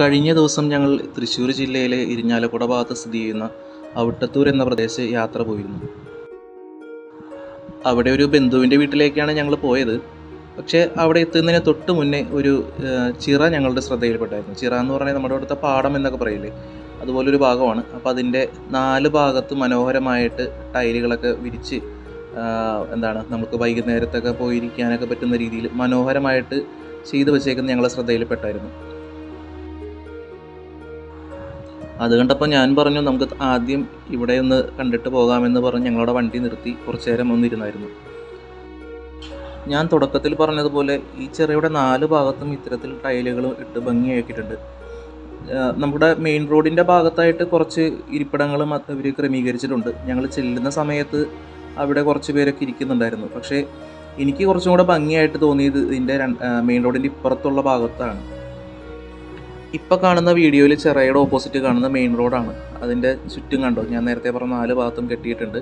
കഴിഞ്ഞ ദിവസം ഞങ്ങൾ തൃശ്ശൂർ ജില്ലയിലെ ഇരിഞ്ഞാലക്കുട ഭാഗത്ത് സ്ഥിതി ചെയ്യുന്ന അവിട്ടത്തൂർ എന്ന പ്രദേശത്ത് യാത്ര പോയിരുന്നു. അവിടെ ഒരു ബന്ധുവിന്റെ വീട്ടിലേക്കാണ് ഞങ്ങൾ പോയത്. പക്ഷേ അവിടെ എത്തുന്നതിന് തൊട്ട് മുന്നേ ഒരു ചിറ ഞങ്ങളുടെ ശ്രദ്ധയിൽപ്പെട്ടായിരുന്നു. ചിറ എന്ന് പറഞ്ഞാൽ നമ്മുടെ അവിടുത്തെ പാടം എന്നൊക്കെ പറയില്ലേ? അതുപോലൊരു ഭാഗമാണ്. അപ്പോൾ അതിന്റെ നാല് ഭാഗത്ത് മനോഹരമായിട്ട് ടൈലുകളൊക്കെ വിരിച്ച് എന്താണ് നമുക്ക് വൈകുന്നേരത്തൊക്കെ പോയിരിക്കാനൊക്കെ പറ്റുന്ന രീതിയിൽ മനോഹരമായിട്ട് ചെയ്തു വച്ചേക്കുന്നത് ഞങ്ങളെ ശ്രദ്ധയിൽപ്പെട്ടായിരുന്നു. അത് കണ്ടപ്പോൾ ഞാൻ പറഞ്ഞു നമുക്ക് ആദ്യം ഇവിടെ ഒന്ന് കണ്ടിട്ട് പോകാമെന്ന് പറഞ്ഞ് ഞങ്ങളുടെ വണ്ടി നിർത്തി കുറച്ചു നേരം ഒന്നിരുന്നായിരുന്നു ഞാൻ തുടക്കത്തിൽ പറഞ്ഞതുപോലെ ഈ ചെറിയുടെ നാല് ഭാഗത്തും ഇത്തരത്തിൽ ടൈലുകൾ ഇട്ട് ഭംഗിയാക്കിയിട്ടുണ്ട്. നമ്മുടെ മെയിൻ റോഡിന്റെ ഭാഗത്തായിട്ട് കുറച്ച് ഇരിപ്പിടങ്ങളും അവർ ക്രമീകരിച്ചിട്ടുണ്ട്. ഞങ്ങൾ ചെല്ലുന്ന സമയത്ത് അവിടെ കുറച്ച് പേരൊക്കെ ഇരിക്കുന്നുണ്ടായിരുന്നു. പക്ഷേ എനിക്ക് കുറച്ചും കൂടെ ഭംഗിയായിട്ട് തോന്നിയത് ഇതിന്റെ മെയിൻ റോഡിന്റെ ഇപ്പുറത്തുള്ള ഭാഗത്താണ്. ഇപ്പോൾ കാണുന്ന വീഡിയോയിൽ ചെറയുടെ ഓപ്പോസിറ്റ് കാണുന്ന മെയിൻ റോഡാണ് അതിന്റെ ചുറ്റും കണ്ടോ? ഞാൻ നേരത്തെ പറഞ്ഞ നാല് ഭാഗത്തും കെട്ടിയിട്ടുണ്ട്.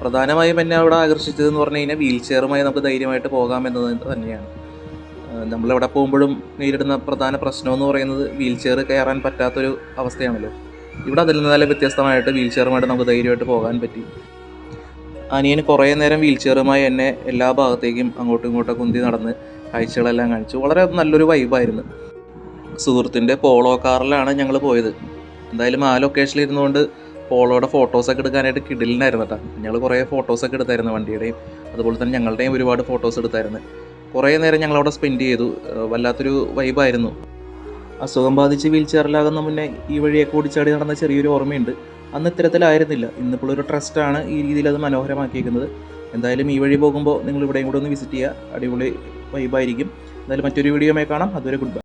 പ്രധാനമായും എന്നെ അവിടെ ആകർഷിച്ചതെന്ന് പറഞ്ഞു കഴിഞ്ഞാൽ വീൽ ചെയറുമായി നമുക്ക് ധൈര്യമായിട്ട് പോകാം എന്നത് തന്നെയാണ്. നമ്മളെവിടെ പോകുമ്പോഴും നേരിടുന്ന പ്രധാന പ്രശ്നം എന്ന് പറയുന്നത് വീൽ ചെയർ കയറാൻ പറ്റാത്തൊരു അവസ്ഥയാണല്ലോ. ഇവിടെ അതിൽ നിന്ന് നല്ല വ്യത്യസ്തമായിട്ട് വീൽ ചെയറുമായിട്ട് നമുക്ക് ധൈര്യമായിട്ട് പോകാൻ പറ്റി. അനിയന് കുറേ നേരം വീൽ ചെയറുമായി എന്നെ എല്ലാ ഭാഗത്തേക്കും അങ്ങോട്ടും ഇങ്ങോട്ടും കുന്തി നടന്ന് കാഴ്ചകളെല്ലാം കാണിച്ചു. വളരെ നല്ലൊരു വൈബായിരുന്നു സുഹൃത്തിന്റെ പോളോ കാറിലാണ് ഞങ്ങൾ പോയത്. എന്തായാലും ആ ലൊക്കേഷനിൽ ഇരുന്നുകൊണ്ട് പോളോയുടെ ഫോട്ടോസൊക്കെ എടുക്കാനായിട്ട് കിടിലിനായിരുന്നു കേട്ടോ. ഞങ്ങൾ കുറേ ഫോട്ടോസൊക്കെ എടുത്തായിരുന്നു വണ്ടിയുടെയും അതുപോലെ തന്നെ ഞങ്ങളുടെയും ഒരുപാട് ഫോട്ടോസ് എടുത്തായിരുന്നു. കുറേ നേരം ഞങ്ങൾ അവിടെ സ്പെൻഡ് ചെയ്തു. വല്ലാത്തൊരു വൈബായിരുന്നു അസുഖം ബാധിച്ച് വീൽ ചെയറിലാകുന്ന മുന്നേ ഈ വഴിയൊക്കെ ഓടിച്ചാടി നടന്ന ചെറിയൊരു ഓർമ്മയുണ്ട്. അന്ന് ഇത്തരത്തിലായിരുന്നില്ല. ഇന്നിപ്പോൾ ഒരു ട്രസ്റ്റാണ് ഈ രീതിയിൽ അത് മനോഹരമാക്കിയിരിക്കുന്നത് എന്തായാലും ഈ വഴി പോകുമ്പോൾ നിങ്ങൾ ഇവിടെയും കൂടെ ഒന്ന് വിസിറ്റ് ചെയ്യുക. അടിപൊളി വൈബായിരിക്കും എന്തായാലും മറ്റൊരു വീഡിയോമായി കാണാം. അതുവരെ ഗുഡ് ബൈ